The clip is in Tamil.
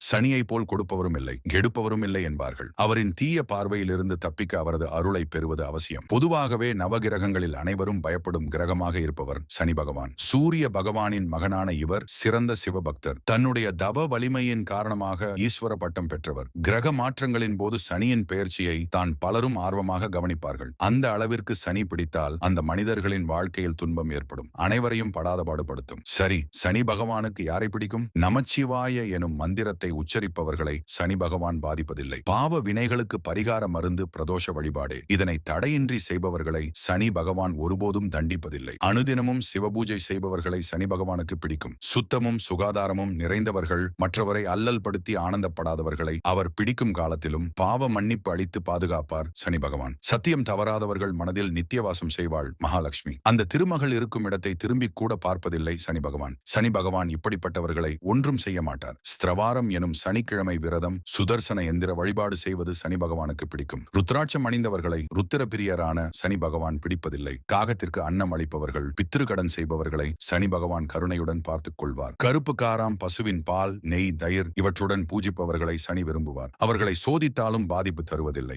சனியை போல் கொடுப்பவரும் இல்லை கெடுப்பவரும் இல்லை என்பார்கள். அவரின் தீய பார்வையிலிருந்து தப்பிக்க அவரது அருளை பெறுவது அவசியம். பொதுவாகவே நவகிரகங்களில் அனைவரும் பயப்படும் கிரகமாக இருப்பவர் சனி பகவான். சூரிய பகவானின் மகனான இவர் சிறந்த சிவபக்தர். தன்னுடைய தவ வலிமையின் காரணமாக ஈஸ்வர பட்டம் பெற்றவர். கிரக மாற்றங்களின் போது சனியின் பெயர்ச்சியை தான் பலரும் ஆர்வமாக கவனிப்பார்கள். அந்த அளவிற்கு சனி பிடித்தால் அந்த மனிதர்களின் வாழ்க்கையில் துன்பம் ஏற்படும். அனைவரையும் படாத பாடுபடுத்தும் சரி சனி பகவானுக்கு யாரை பிடிக்கும்? நமச்சிவாய எனும் மந்திரத்தை உச்சரிப்பவர்களை சனி பகவான் பாதிப்பதில்லை. பாவ வினைகளுக்கு பரிகார மருந்து பிரதோஷ வழிபாடு. இதனை தடையின்றி செய்பவர்களை சனி பகவான் ஒருபோதும் தண்டிப்பதில்லை. அனுதினமும் சிவபூஜை செய்பவர்களை சனி பகவானுக்கு பிடிக்கும். சுத்தமும் சுகாதாரமும் நிறைந்தவர்கள் மற்றவரை அல்லல் படுத்தி ஆனந்தப்படாதவர்களை அவர் பிடிக்கும் காலத்திலும் பாவ மன்னிப்பு அளித்து பாதுகாப்பார் சனி பகவான். சத்தியம் தவறாதவர்கள் மனதில் நித்தியவாசம் செய்வாள் மகாலட்சுமி. அந்த திருமகள் இருக்கும் இடத்தை திரும்பி கூட பார்ப்பதில்லை சனி பகவான். சனி பகவான் இப்படிப்பட்டவர்களை ஒன்றும் செய்ய மாட்டார். ஸ்திரவாரம் எனும் சனிக்கிழமை விரதம் சுதர்சன எந்திர வழிபாடு செய்வது சனி பகவானுக்கு பிடிக்கும். ருத்ராட்சம் அணிந்தவர்களை ருத்திர பிரியரான சனி பகவான் பிடிப்பதில்லை. காகத்திற்கு அன்னம் அளிப்பவர்கள் பித்திருக்கடன் செய்பவர்களை சனி பகவான் கருணையுடன் பார்த்துக் கொள்வார். கருப்பு காராம் பசுவின் பால் நெய் தயிர் இவற்றுடன் பூஜிப்பவர்களை சனி விரும்புவார். அவர்களை சோதித்தாலும் பாதிப்பு தருவதில்லை.